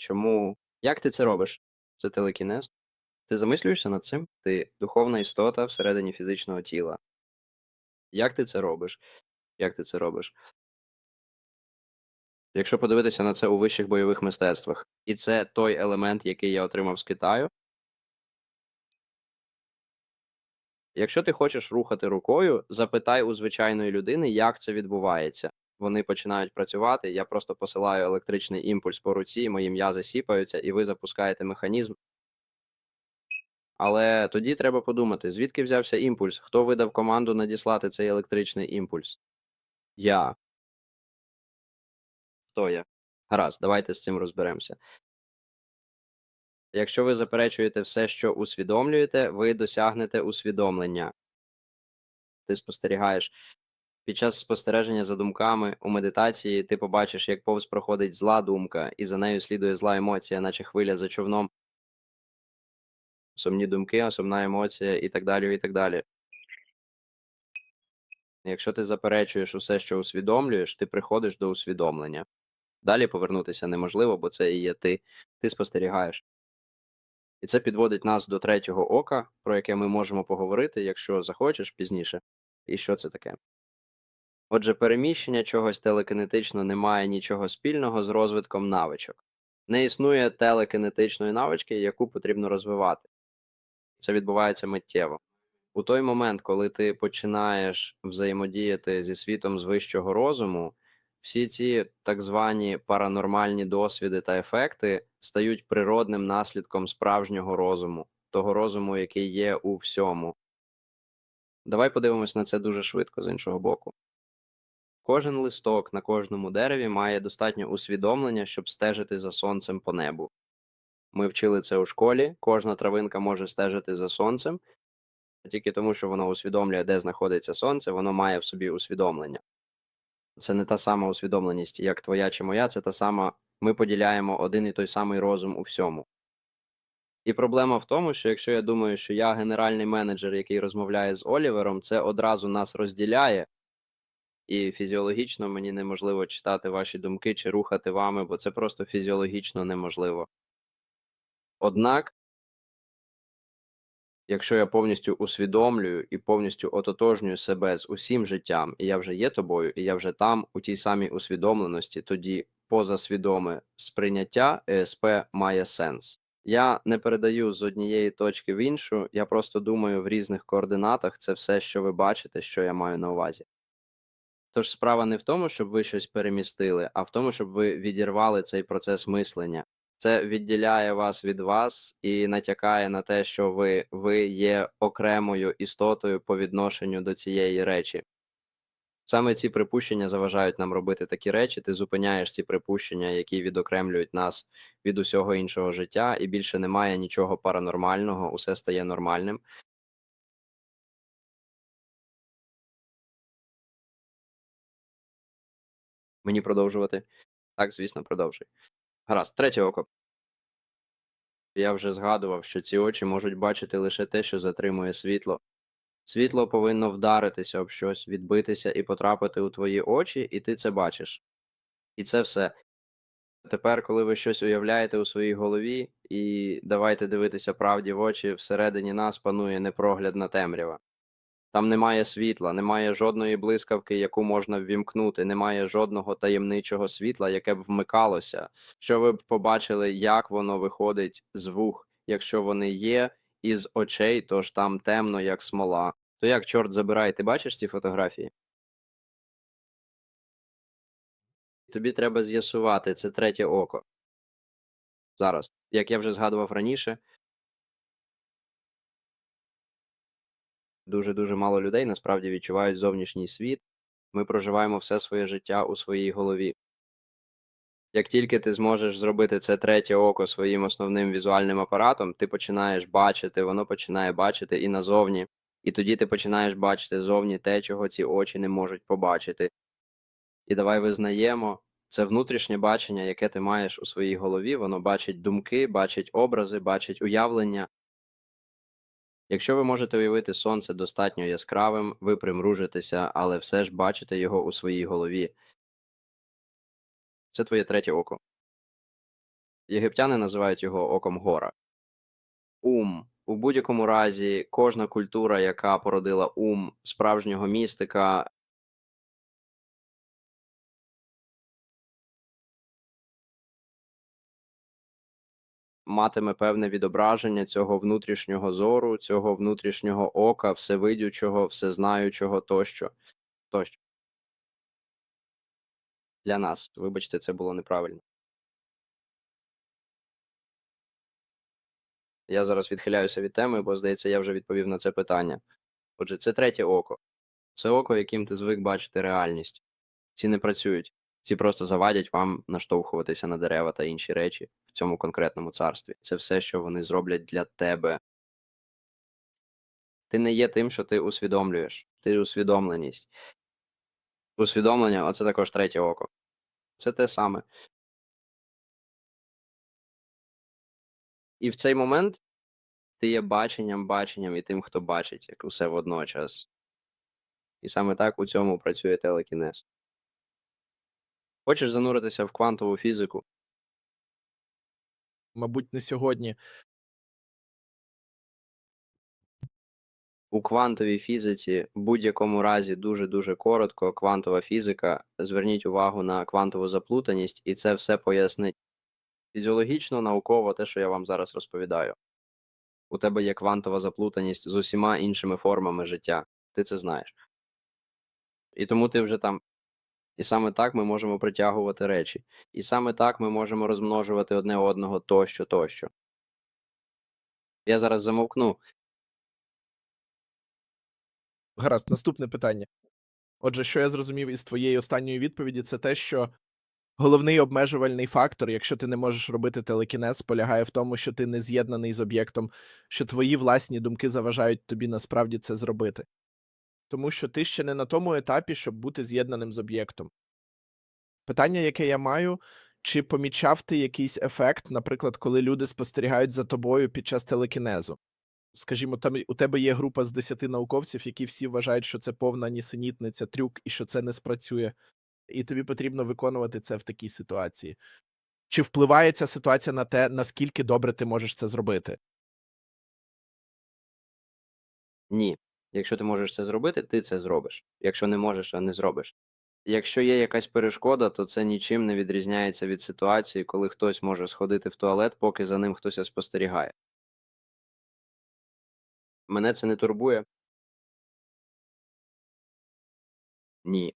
Чому? Як ти це робиш? Це телекінез? Ти замислюєшся над цим? Ти духовна істота всередині фізичного тіла. Як ти це робиш? Як ти це робиш? Якщо подивитися на це у вищих бойових мистецтвах, і це той елемент, який я отримав з Китаю. Якщо ти хочеш рухати рукою, запитай у звичайної людини, як це відбувається. Вони починають працювати, я просто посилаю електричний імпульс по руці, мої м'язи сіпаються, і ви запускаєте механізм. Але тоді треба подумати, звідки взявся імпульс, хто видав команду надіслати цей електричний імпульс? Я. Хто я? Гаразд, давайте з цим розберемося. Якщо ви заперечуєте все, що усвідомлюєте, ви досягнете усвідомлення. Ти спостерігаєш. Під час спостереження за думками у медитації ти побачиш, як повз проходить зла думка, і за нею слідує зла емоція, наче хвиля за човном. Сумні думки, сумна емоція і так далі, і так далі. Якщо ти заперечуєш усе, що усвідомлюєш, ти приходиш до усвідомлення. Далі повернутися неможливо, бо це і є ти. Ти спостерігаєш. І це підводить нас до третього ока, про яке ми можемо поговорити, якщо захочеш пізніше. І що це таке? Отже, переміщення чогось телекінетично не має нічого спільного з розвитком навичок. Не існує телекінетичної навички, яку потрібно розвивати. Це відбувається миттєво. У той момент, коли ти починаєш взаємодіяти зі світом з вищого розуму, всі ці так звані паранормальні досвіди та ефекти стають природним наслідком справжнього розуму, того розуму, який є у всьому. Давай подивимось на це дуже швидко з іншого боку. Кожен листок на кожному дереві має достатньо усвідомлення, щоб стежити за сонцем по небу. Ми вчили це у школі, кожна травинка може стежити за сонцем, тільки тому, що воно усвідомлює, де знаходиться сонце, воно має в собі усвідомлення. Це не та сама усвідомленість, як твоя чи моя, це та сама, ми поділяємо один і той самий розум у всьому. І проблема в тому, що якщо я думаю, що я генеральний менеджер, який розмовляє з Олівером, це одразу нас розділяє, і фізіологічно мені неможливо читати ваші думки чи рухати вами, бо це просто фізіологічно неможливо. Однак, якщо я повністю усвідомлюю і повністю ототожнюю себе з усім життям, і я вже є тобою, і я вже там, у тій самій усвідомленості, тоді позасвідоме сприйняття ЕСП має сенс. Я не передаю з однієї точки в іншу, я просто думаю в різних координатах це все, що ви бачите, що я маю на увазі. Тож справа не в тому, щоб ви щось перемістили, а в тому, щоб ви відірвали цей процес мислення. Це відділяє вас від вас і натякає на те, що ви, ви є окремою істотою по відношенню до цієї речі. Саме ці припущення заважають нам робити такі речі, ти зупиняєш ці припущення, які відокремлюють нас від усього іншого життя, і більше немає нічого паранормального, усе стає нормальним. Мені продовжувати? Так, звісно, продовжуй. Гаразд, третє око. Я вже згадував, що ці очі можуть бачити лише те, що затримує світло. Світло повинно вдаритися об щось, відбитися і потрапити у твої очі, і ти це бачиш. І це все. Тепер, коли ви щось уявляєте у своїй голові, і давайте дивитися правді в очі, всередині нас панує непроглядна темрява. Там немає світла, немає жодної блискавки, яку можна ввімкнути, немає жодного таємничого світла, яке б вмикалося, що ви б побачили, як воно виходить з вух, якщо вони є, із очей, то ж там темно, як смола. То як, чорт забирай, ти бачиш ці фотографії? Тобі треба з'ясувати це третє око. Зараз, як я вже згадував раніше, дуже дуже мало людей насправді відчувають зовнішній світ. Ми проживаємо все своє життя у своїй голові. Як тільки ти зможеш зробити це третє око своїм основним візуальним апаратом, ти починаєш бачити, воно починає бачити і назовні, і тоді ти починаєш бачити зовні те, чого ці очі не можуть побачити. І давай визнаємо це внутрішнє бачення, яке ти маєш у своїй голові, воно бачить думки, бачить образи, бачить уявлення. Якщо ви можете уявити сонце достатньо яскравим, ви примружитеся, але все ж бачите його у своїй голові. Це твоє третє око. Єгиптяни називають його оком гора. Ум. У будь-якому разі, кожна культура, яка породила ум справжнього містика, матиме певне відображення цього внутрішнього зору, цього внутрішнього ока, всевидючого, всезнаючого тощо. тощо. Для нас, вибачте, це було неправильно. Я зараз відхиляюся від теми, бо, здається, я вже відповів на це питання. Отже, це третє око. Це око, яким ти звик бачити реальність. Ці не працюють. Ці просто завадять вам наштовхуватися на дерева та інші речі в цьому конкретному царстві. Це все, що вони зроблять для тебе. Ти не є тим, що ти усвідомлюєш. Ти усвідомленість. Усвідомлення оце також третє око. Це те саме. І в цей момент ти є баченням, баченням і тим, хто бачить, як усе водночас. І саме так у цьому працює телекінез. Хочеш зануритися в квантову фізику? Мабуть, не сьогодні. У квантовій фізиці в будь-якому разі дуже-дуже коротко, квантова фізика. Зверніть увагу на квантову заплутаність, і це все пояснить фізіологічно, науково те, що я вам зараз розповідаю. У тебе є квантова заплутаність з усіма іншими формами життя. Ти це знаєш. І тому ти вже там. І саме так ми можемо притягувати речі. І саме так ми можемо розмножувати одне одного тощо, тощо. Я зараз замовкну. Гаразд, наступне питання. Отже, що я зрозумів із твоєї останньої відповіді, це те, що головний обмежувальний фактор, якщо ти не можеш робити телекінез, полягає в тому, що ти не з'єднаний з об'єктом, що твої власні думки заважають тобі насправді це зробити. Тому що ти ще не на тому етапі, щоб бути з'єднаним з об'єктом. Питання, яке я маю, чи помічав ти якийсь ефект, наприклад, коли люди спостерігають за тобою під час телекінезу? Скажімо, там у тебе є група з 10 науковців, які всі вважають, що це повна нісенітниця, трюк і що це не спрацює, і тобі потрібно виконувати це в такій ситуації. Чи впливає ця ситуація на те, наскільки добре ти можеш це зробити? Ні. Якщо ти можеш це зробити, ти це зробиш. Якщо не можеш, а не зробиш. Якщо є якась перешкода, то це нічим не відрізняється від ситуації, коли хтось може сходити в туалет, поки за ним хтось спостерігає. Мене це не турбує. Ні.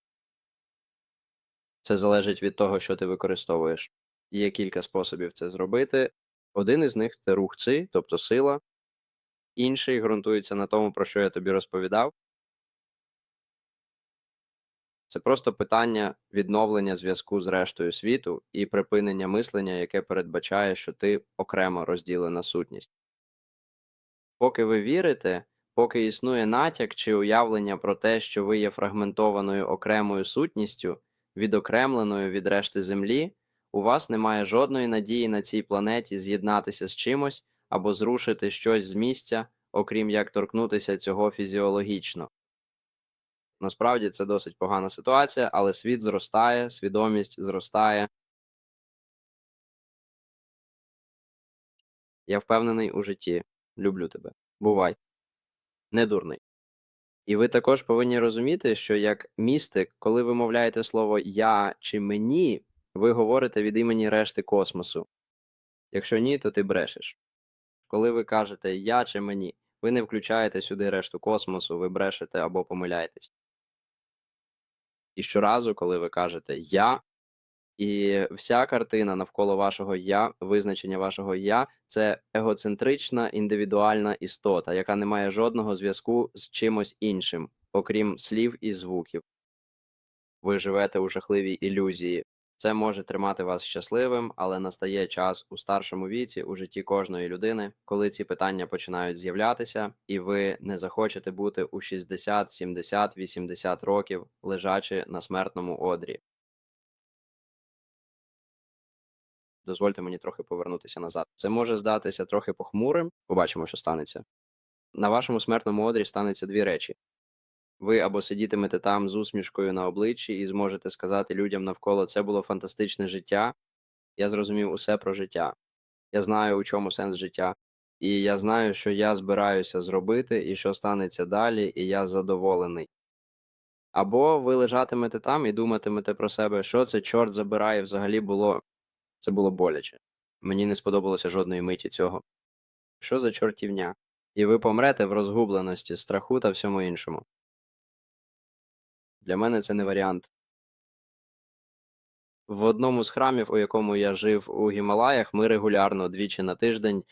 Це залежить від того, що ти використовуєш. Є кілька способів це зробити. Один із них це рух ци, тобто сила. Інший ґрунтується на тому, про що я тобі розповідав. Це просто питання відновлення зв'язку з рештою світу і припинення мислення, яке передбачає, що ти окремо розділена сутність. Поки ви вірите, поки існує натяк чи уявлення про те, що ви є фрагментованою окремою сутністю, відокремленою від решти Землі, у вас немає жодної надії на цій планеті з'єднатися з чимось або зрушити щось з місця, окрім як торкнутися цього фізіологічно. Насправді це досить погана ситуація, але світ зростає, свідомість зростає. Я впевнений у житті. Люблю тебе. Бувай. Не дурний. І ви також повинні розуміти, що як містик, коли ви мовляєте слово я чи мені, ви говорите від імені решти космосу. Якщо ні, то ти брешеш. Коли ви кажете я чи мені, ви не включаєте сюди решту космосу, ви брешете або помиляєтесь. І щоразу, коли ви кажете я, і вся картина навколо вашого я, визначення вашого я це егоцентрична індивідуальна істота, яка не має жодного зв'язку з чимось іншим, окрім слів і звуків. Ви живете у жахливій ілюзії. Це може тримати вас щасливим, але настає час у старшому віці у житті кожної людини, коли ці питання починають з'являтися, і ви не захочете бути у 60, 70, 80 років, лежачи на смертному одрі. Дозвольте мені трохи повернутися назад. Це може здатися трохи похмурим. Побачимо, що станеться. На вашому смертному одрі станеться дві речі. Ви або сидітимете там з усмішкою на обличчі і зможете сказати людям навколо це було фантастичне життя. Я зрозумів усе про життя. Я знаю, у чому сенс життя. І я знаю, що я збираюся зробити, і що станеться далі, і я задоволений. Або ви лежатимете там і думатимете про себе, що це чорт забирає, взагалі було. Це було боляче. Мені не сподобалося жодної миті цього. Що за чортівня? І ви помрете в розгубленості, страху та всьому іншому. Для мене це не варіант. В одному з храмів, у якому я жив у Гімалаях, ми регулярно двічі на тиждень.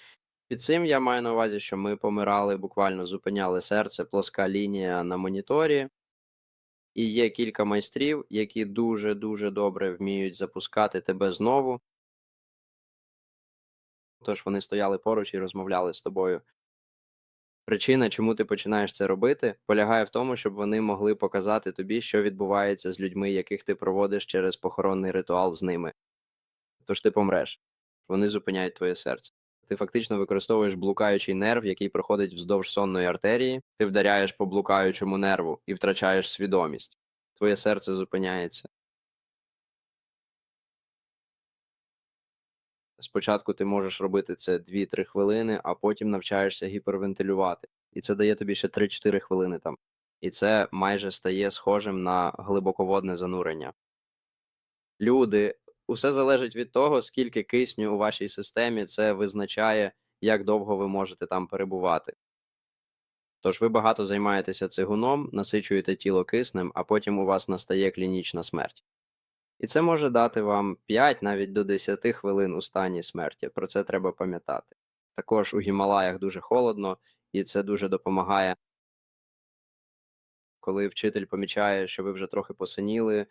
Під цим я маю на увазі, що ми помирали, буквально зупиняли серце, плоска лінія на моніторі. І є кілька майстрів, які дуже-дуже добре вміють запускати тебе знову. Тож вони стояли поруч і розмовляли з тобою. Причина, чому ти починаєш це робити, полягає в тому, щоб вони могли показати тобі, що відбувається з людьми, яких ти проводиш через похоронний ритуал з ними. Тож ти помреш. Вони зупиняють твоє серце. Ти фактично використовуєш блукаючий нерв, який проходить вздовж сонної артерії, ти вдаряєш по блукаючому нерву і втрачаєш свідомість. Твоє серце зупиняється. Спочатку ти можеш робити це 2-3 хвилини, а потім навчаєшся гіпервентилювати. І це дає тобі ще 3-4 хвилини там. І це майже стає схожим на глибоководне занурення. Люди, усе залежить від того, скільки кисню у вашій системі, це визначає, як довго ви можете там перебувати. Тож ви багато займаєтеся цигуном, насичуєте тіло киснем, а потім у вас настає клінічна смерть. І це може дати вам 5 навіть до 10 хвилин у стані смерті. Про це треба пам'ятати. Також у Гімалаях дуже холодно, і це дуже допомагає. Коли вчитель помічає, що ви вже трохи посиніли,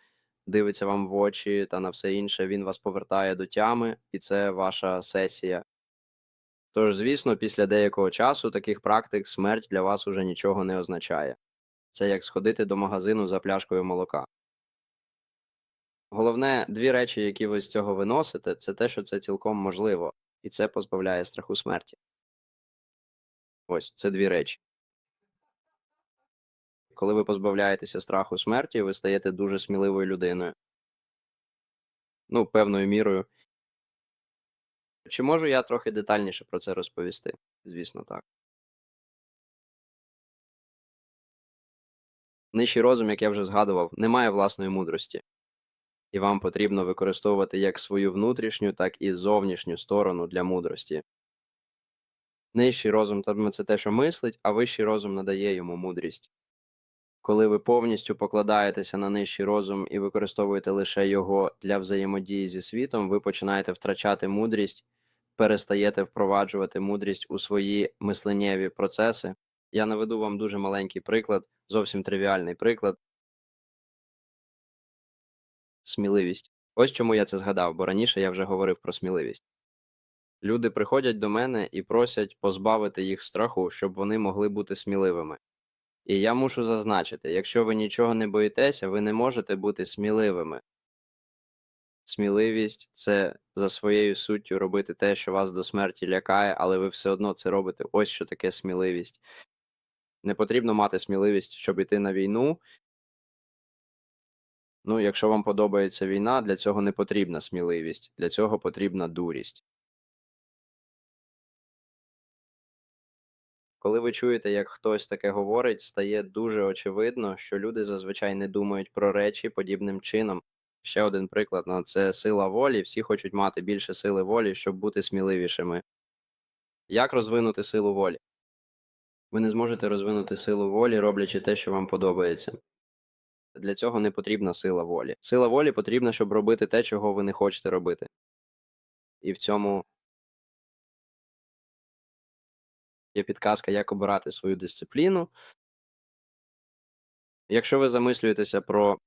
дивиться вам в очі та на все інше, він вас повертає до тями, і це ваша сесія. Тож, звісно, після деякого часу таких практик смерть для вас уже нічого не означає. Це як сходити до магазину за пляшкою молока. Головне, дві речі, які ви з цього виносите, це те, що це цілком можливо, і це позбавляє страху смерті. Ось це дві речі. Коли ви позбавляєтеся страху смерті, ви стаєте дуже сміливою людиною. Ну, певною мірою. Чи можу я трохи детальніше про це розповісти? Звісно, так. Нижчий розум, як я вже згадував, не має власної мудрості і вам потрібно використовувати як свою внутрішню, так і зовнішню сторону для мудрості. Нижчий розум це те, що мислить, а вищий розум надає йому мудрість. Коли ви повністю покладаєтеся на нижчий розум і використовуєте лише його для взаємодії зі світом, ви починаєте втрачати мудрість, перестаєте впроваджувати мудрість у свої мисленнєві процеси. Я наведу вам дуже маленький приклад, зовсім тривіальний приклад. Сміливість. Ось чому я це згадав, бо раніше я вже говорив про сміливість. Люди приходять до мене і просять позбавити їх страху, щоб вони могли бути сміливими. І я мушу зазначити, якщо ви нічого не боїтеся, ви не можете бути сміливими. Сміливість це за своєю суттю робити те, що вас до смерті лякає, але ви все одно це робите. Ось що таке сміливість. Не потрібно мати сміливість, щоб йти на війну. Ну, якщо вам подобається війна, для цього не потрібна сміливість, для цього потрібна дурість. Коли ви чуєте, як хтось таке говорить, стає дуже очевидно, що люди зазвичай не думають про речі подібним чином. Ще один приклад на це сила волі. Всі хочуть мати більше сили волі, щоб бути сміливішими. Як розвинути силу волі? Ви не зможете розвинути силу волі, роблячи те, що вам подобається. Для цього не потрібна сила волі. Сила волі потрібна, щоб робити те, чого ви не хочете робити. І в цьому є підказка, як обирати свою дисципліну. Якщо ви замислюєтеся про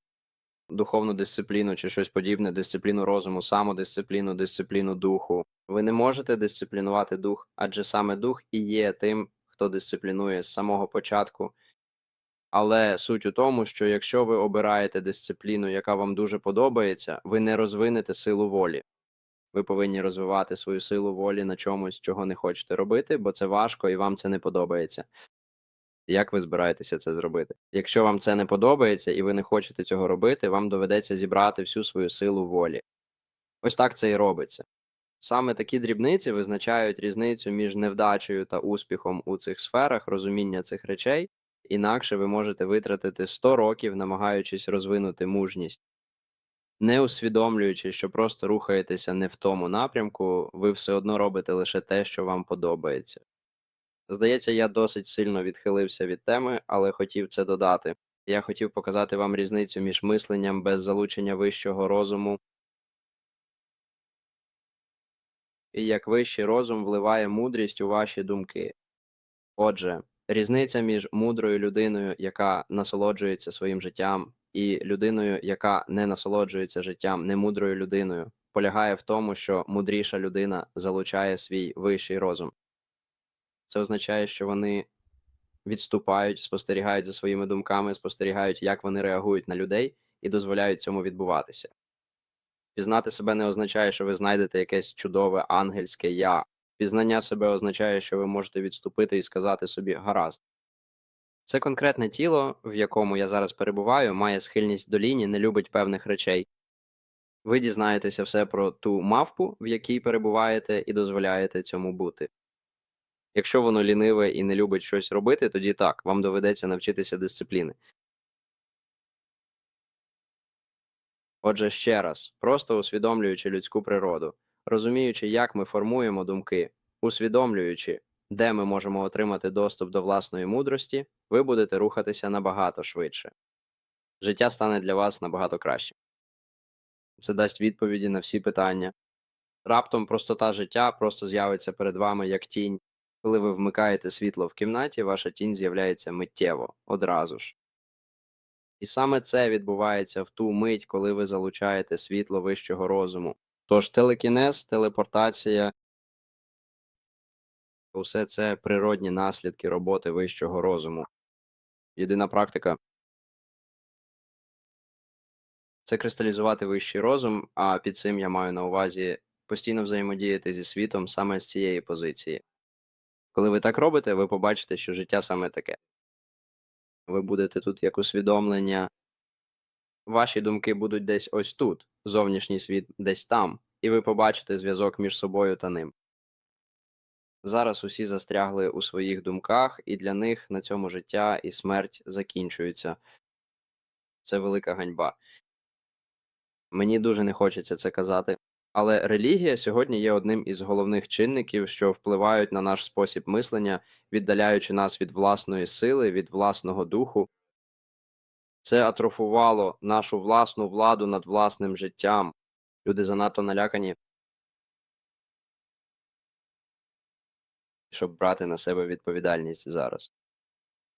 духовну дисципліну чи щось подібне, дисципліну розуму, самодисципліну, дисципліну духу, ви не можете дисциплінувати дух, адже саме дух і є тим, хто дисциплінує з самого початку. Але суть у тому, що якщо ви обираєте дисципліну, яка вам дуже подобається, ви не розвинете силу волі. Ви повинні розвивати свою силу волі на чомусь, чого не хочете робити, бо це важко і вам це не подобається. Як ви збираєтеся це зробити? Якщо вам це не подобається і ви не хочете цього робити, вам доведеться зібрати всю свою силу волі. Ось так це і робиться. Саме такі дрібниці визначають різницю між невдачею та успіхом у цих сферах розуміння цих речей, інакше ви можете витратити 100 років, намагаючись розвинути мужність. Не усвідомлюючи, що просто рухаєтеся не в тому напрямку, ви все одно робите лише те, що вам подобається. Здається, я досить сильно відхилився від теми, але хотів це додати. Я хотів показати вам різницю між мисленням без залучення вищого розуму і як вищий розум вливає мудрість у ваші думки. Отже, різниця між мудрою людиною, яка насолоджується своїм життям, і людиною, яка не насолоджується життям, немудрою людиною, полягає в тому, що мудріша людина залучає свій вищий розум. Це означає, що вони відступають, спостерігають за своїми думками, спостерігають, як вони реагують на людей, і дозволяють цьому відбуватися. Пізнати себе не означає, що ви знайдете якесь чудове ангельське я. Пізнання себе означає, що ви можете відступити і сказати собі гаразд. Це конкретне тіло, в якому я зараз перебуваю, має схильність до лінії, не любить певних речей. Ви дізнаєтеся все про ту мавпу, в якій перебуваєте, і дозволяєте цьому бути. Якщо воно ліниве і не любить щось робити, тоді так, вам доведеться навчитися дисципліни. Отже, ще раз, просто усвідомлюючи людську природу, розуміючи, як ми формуємо думки, усвідомлюючи, де ми можемо отримати доступ до власної мудрості, ви будете рухатися набагато швидше. Життя стане для вас набагато кращим. Це дасть відповіді на всі питання. Раптом простота життя просто з'явиться перед вами як тінь. Коли ви вмикаєте світло в кімнаті, ваша тінь з'являється миттєво, одразу ж. І саме це відбувається в ту мить, коли ви залучаєте світло вищого розуму. Тож телекінез, телепортація усе це природні наслідки роботи вищого розуму. Єдина практика це кристалізувати вищий розум, а під цим я маю на увазі постійно взаємодіяти зі світом саме з цієї позиції. Коли ви так робите, ви побачите, що життя саме таке. Ви будете тут як усвідомлення. Ваші думки будуть десь ось тут, зовнішній світ десь там, і ви побачите зв'язок між собою та ним. Зараз усі застрягли у своїх думках, і для них на цьому життя і смерть закінчуються. Це велика ганьба. Мені дуже не хочеться це казати. Але релігія сьогодні є одним із головних чинників, що впливають на наш спосіб мислення, віддаляючи нас від власної сили, від власного духу. Це атрофувало нашу власну владу над власним життям. Люди занадто налякані, щоб брати на себе відповідальність зараз.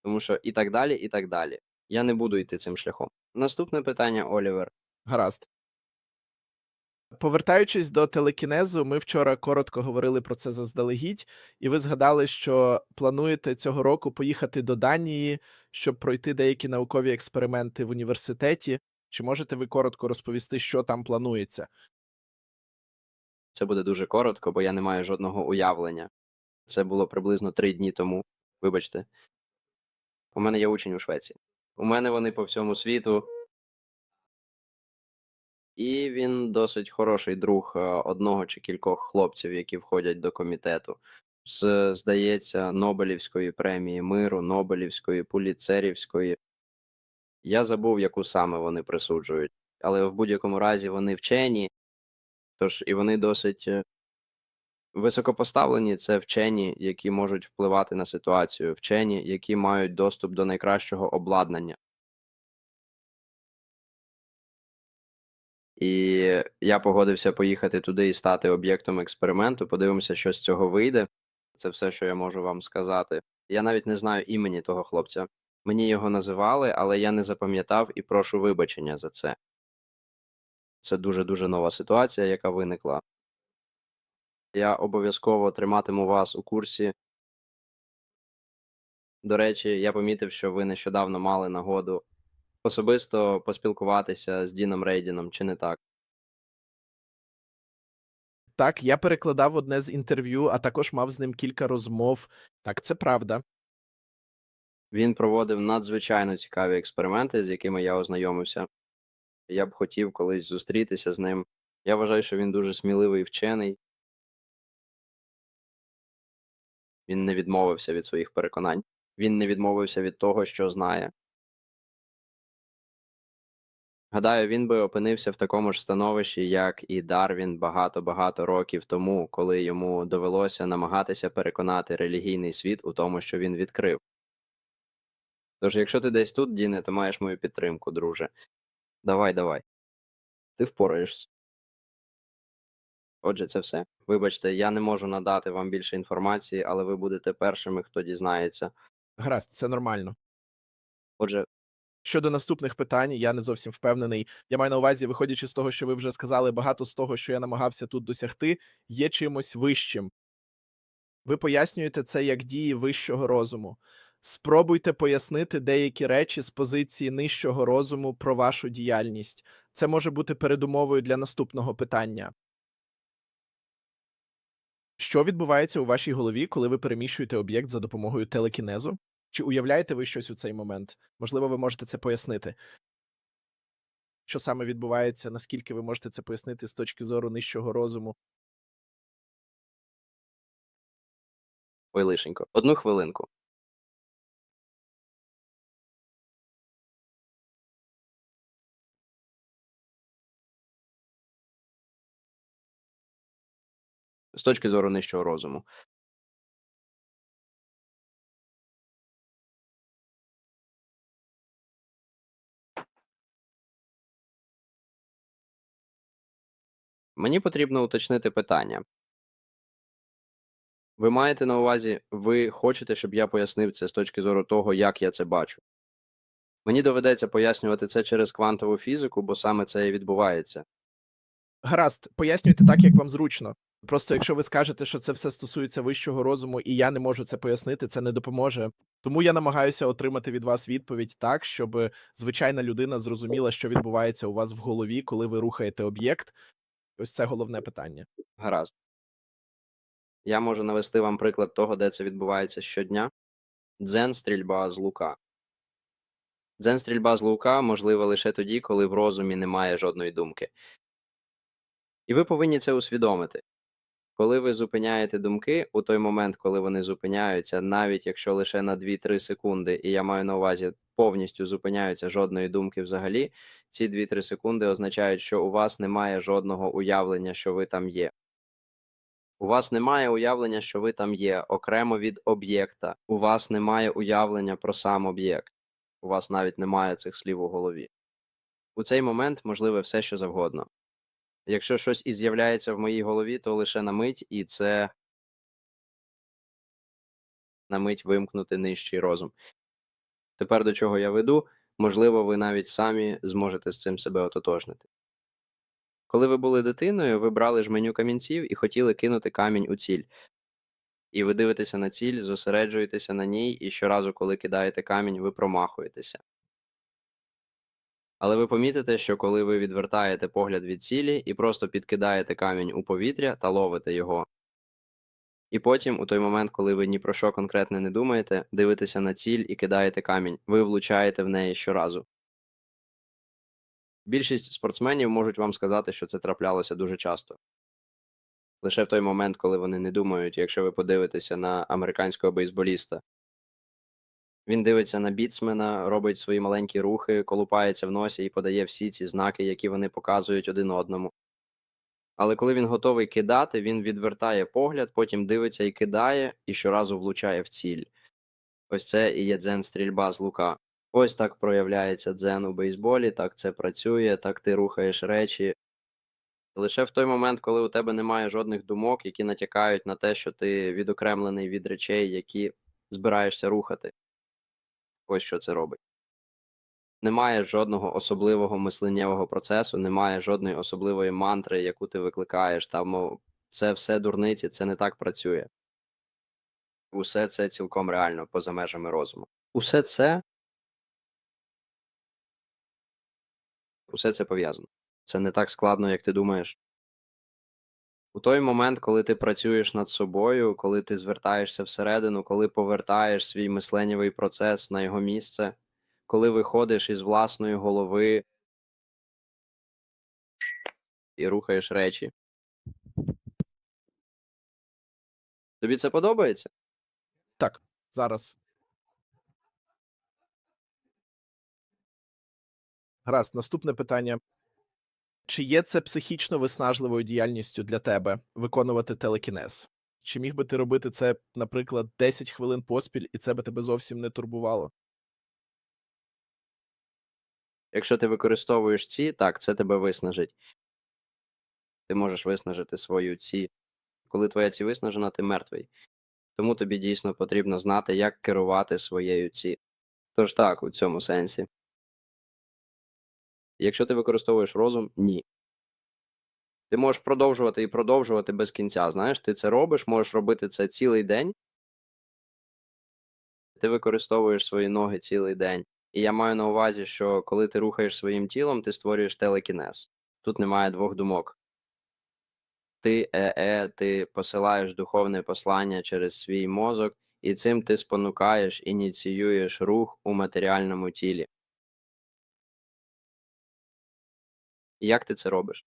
Тому що і так далі, і так далі. Я не буду йти цим шляхом. Наступне питання, Олівер. Гаразд. Повертаючись до телекінезу, ми вчора коротко говорили про це заздалегідь, і ви згадали, що плануєте цього року поїхати до Данії, щоб пройти деякі наукові експерименти в університеті. Чи можете ви коротко розповісти, що там планується? Це буде дуже коротко, бо я не маю жодного уявлення. Це було приблизно три дні тому. Вибачте. У мене є учень у Швеції. У мене вони по всьому світу. І він досить хороший друг е, одного чи кількох хлопців, які входять до комітету. З, здається, Нобелівської премії миру, Нобелівської, Пуліцерівської. Я забув, яку саме вони присуджують, але в будь-якому разі вони вчені, тож і вони досить е, високопоставлені. Це вчені, які можуть впливати на ситуацію, вчені, які мають доступ до найкращого обладнання. І я погодився поїхати туди і стати об'єктом експерименту. Подивимося, що з цього вийде. Це все, що я можу вам сказати. Я навіть не знаю імені того хлопця. Мені його називали, але я не запам'ятав і прошу вибачення за це. Це дуже дуже нова ситуація, яка виникла. Я обов'язково триматиму вас у курсі. До речі, я помітив, що ви нещодавно мали нагоду особисто поспілкуватися з Діном Рейдіном, чи не так? Так, я перекладав одне з інтерв'ю, а також мав з ним кілька розмов. Так, це правда. Він проводив надзвичайно цікаві експерименти, з якими я ознайомився. Я б хотів колись зустрітися з ним. Я вважаю, що він дуже сміливий вчений. Він не відмовився від своїх переконань, він не відмовився від того, що знає. Гадаю, він би опинився в такому ж становищі, як і Дарвін багато-багато років тому, коли йому довелося намагатися переконати релігійний світ у тому, що він відкрив. Тож, якщо ти десь тут, Діне, то маєш мою підтримку, друже. Давай, давай. Ти впораєшся. Отже, це все. Вибачте, я не можу надати вам більше інформації, але ви будете першими, хто дізнається. Гаразд, це нормально. Отже, Щодо наступних питань, я не зовсім впевнений. Я маю на увазі, виходячи з того, що ви вже сказали, багато з того, що я намагався тут досягти, є чимось вищим. Ви пояснюєте це як дії вищого розуму. Спробуйте пояснити деякі речі з позиції нижчого розуму про вашу діяльність. Це може бути передумовою для наступного питання. Що відбувається у вашій голові, коли ви переміщуєте об'єкт за допомогою телекінезу? Чи уявляєте ви щось у цей момент? Можливо, ви можете це пояснити. Що саме відбувається, наскільки ви можете це пояснити з точки зору нижчого розуму? ой, лишенько. Одну хвилинку. З точки зору нижчого розуму. Мені потрібно уточнити питання. Ви маєте на увазі, ви хочете, щоб я пояснив це з точки зору того, як я це бачу. Мені доведеться пояснювати це через квантову фізику, бо саме це і відбувається. Гаразд, пояснюйте так, як вам зручно. Просто якщо ви скажете, що це все стосується вищого розуму, і я не можу це пояснити, це не допоможе. Тому я намагаюся отримати від вас відповідь так, щоб звичайна людина зрозуміла, що відбувається у вас в голові, коли ви рухаєте об'єкт. Ось це головне питання. Гаразд. Я можу навести вам приклад того, де це відбувається щодня. Дзен стрільба з лука. Дзен стрільба з лука можлива лише тоді, коли в розумі немає жодної думки. І ви повинні це усвідомити. Коли ви зупиняєте думки, у той момент, коли вони зупиняються, навіть якщо лише на 2-3 секунди, і я маю на увазі повністю зупиняються жодної думки взагалі, ці 2-3 секунди означають, що у вас немає жодного уявлення, що ви там є. У вас немає уявлення, що ви там є, окремо від об'єкта. У вас немає уявлення про сам об'єкт. У вас навіть немає цих слів у голові. У цей момент можливе все, що завгодно. Якщо щось і з'являється в моїй голові, то лише на мить, і це на мить вимкнути нижчий розум. Тепер до чого я веду, можливо, ви навіть самі зможете з цим себе ототожнити. Коли ви були дитиною, ви брали жменю камінців і хотіли кинути камінь у ціль. І ви дивитеся на ціль, зосереджуєтеся на ній, і щоразу, коли кидаєте камінь, ви промахуєтеся. Але ви помітите, що коли ви відвертаєте погляд від цілі і просто підкидаєте камінь у повітря та ловите його. І потім, у той момент, коли ви ні про що конкретне не думаєте, дивитеся на ціль і кидаєте камінь, ви влучаєте в неї щоразу. Більшість спортсменів можуть вам сказати, що це траплялося дуже часто. Лише в той момент, коли вони не думають, якщо ви подивитеся на американського бейсболіста. Він дивиться на біцмена, робить свої маленькі рухи, колупається в носі і подає всі ці знаки, які вони показують один одному. Але коли він готовий кидати, він відвертає погляд, потім дивиться і кидає, і щоразу влучає в ціль. Ось це і є дзен стрільба з лука. Ось так проявляється дзен у бейсболі, так це працює, так ти рухаєш речі. Лише в той момент, коли у тебе немає жодних думок, які натякають на те, що ти відокремлений від речей, які збираєшся рухати. Ось що це робить. Немає жодного особливого мисленнєвого процесу, немає жодної особливої мантри, яку ти викликаєш. Там це все дурниці, це не так працює. Усе це цілком реально поза межами розуму. Усе це усе це пов'язано. Це не так складно, як ти думаєш. У той момент, коли ти працюєш над собою, коли ти звертаєшся всередину, коли повертаєш свій мисленнєвий процес на його місце, коли виходиш із власної голови і рухаєш речі. Тобі це подобається? Так, зараз. Гаразд, наступне питання. Чи є це психічно виснажливою діяльністю для тебе виконувати телекінез? Чи міг би ти робити це, наприклад, 10 хвилин поспіль, і це би тебе зовсім не турбувало? Якщо ти використовуєш ці, так, це тебе виснажить. Ти можеш виснажити свою ці. Коли твоя ці виснажена, ти мертвий. Тому тобі дійсно потрібно знати, як керувати своєю ці. Тож так, у цьому сенсі. Якщо ти використовуєш розум, ні. Ти можеш продовжувати і продовжувати без кінця. Знаєш, ти це робиш, можеш робити це цілий день. Ти використовуєш свої ноги цілий день. І я маю на увазі, що коли ти рухаєш своїм тілом, ти створюєш телекінез. Тут немає двох думок. Ти е-е, ти посилаєш духовне послання через свій мозок, і цим ти спонукаєш, ініціюєш рух у матеріальному тілі. Як ти це робиш?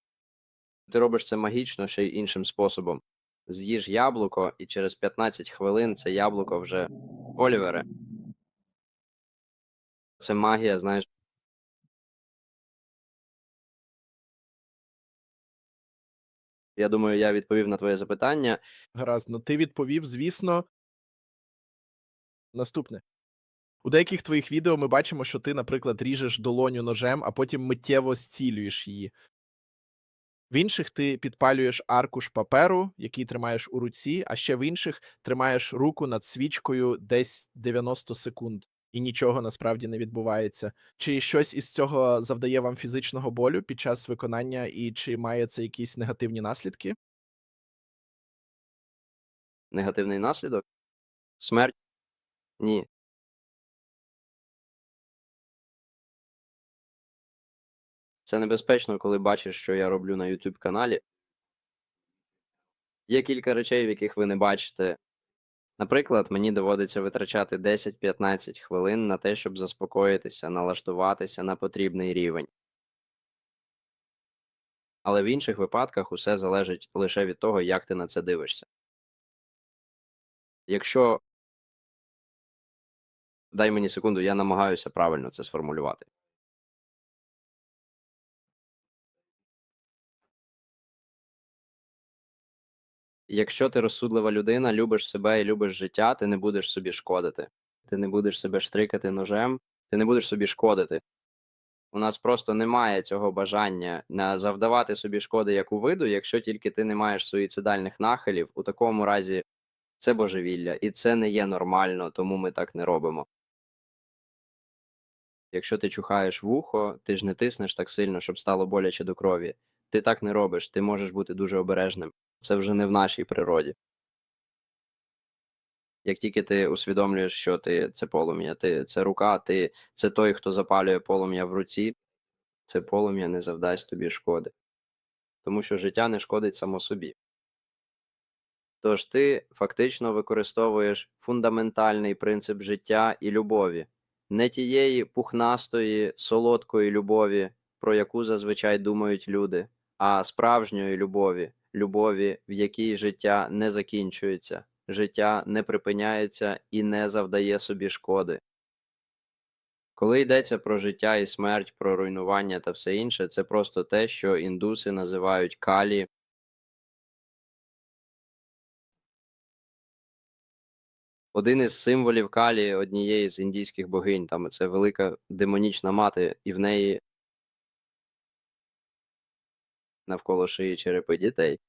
Ти робиш це магічно ще й іншим способом. З'їж яблуко, і через 15 хвилин це яблуко вже Олівере. Це магія, знаєш. Я думаю, я відповів на твоє запитання. Гаразд, ну ти відповів, звісно. Наступне. У деяких твоїх відео ми бачимо, що ти, наприклад, ріжеш долоню ножем, а потім миттєво зцілюєш її. В інших ти підпалюєш аркуш паперу, який тримаєш у руці, а ще в інших тримаєш руку над свічкою десь 90 секунд, і нічого насправді не відбувається. Чи щось із цього завдає вам фізичного болю під час виконання, і чи має це якісь негативні наслідки? Негативний наслідок? Смерть? Ні. Це небезпечно, коли бачиш, що я роблю на YouTube каналі. Є кілька речей, в яких ви не бачите. Наприклад, мені доводиться витрачати 10-15 хвилин на те, щоб заспокоїтися, налаштуватися на потрібний рівень. Але в інших випадках усе залежить лише від того, як ти на це дивишся. Якщо дай мені секунду, я намагаюся правильно це сформулювати. Якщо ти розсудлива людина, любиш себе і любиш життя, ти не будеш собі шкодити. Ти не будеш себе штрикати ножем, ти не будеш собі шкодити. У нас просто немає цього бажання на завдавати собі шкоди як у виду, якщо тільки ти не маєш суїцидальних нахилів, у такому разі це божевілля, і це не є нормально, тому ми так не робимо. Якщо ти чухаєш вухо, ти ж не тиснеш так сильно, щоб стало боляче до крові. Ти так не робиш, ти можеш бути дуже обережним. Це вже не в нашій природі. Як тільки ти усвідомлюєш, що ти це полум'я, ти це рука, ти це той, хто запалює полум'я в руці, це полум'я не завдасть тобі шкоди. Тому що життя не шкодить само собі. Тож ти фактично використовуєш фундаментальний принцип життя і любові, не тієї пухнастої, солодкої любові, про яку зазвичай думають люди, а справжньої любові, любові, в якій життя не закінчується, життя не припиняється і не завдає собі шкоди. Коли йдеться про життя і смерть, про руйнування та все інше, це просто те, що індуси називають калі. Один із символів калі однієї з індійських богинь, там це велика демонічна мати, і в неї навколо шиї черепи дітей.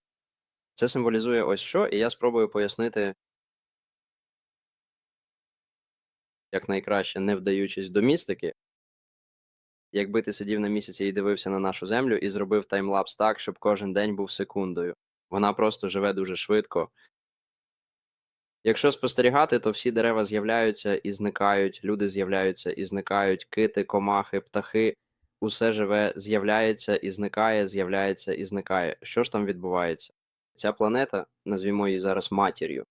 Це символізує ось що, і я спробую пояснити як найкраще, не вдаючись до містики. Якби ти сидів на місяці і дивився на нашу землю і зробив таймлапс так, щоб кожен день був секундою. Вона просто живе дуже швидко. Якщо спостерігати, то всі дерева з'являються і зникають, люди з'являються і зникають, кити, комахи, птахи, усе живе з'являється і зникає, з'являється і зникає. Що ж там відбувається? Ця планета, назвімо її зараз матір'ю,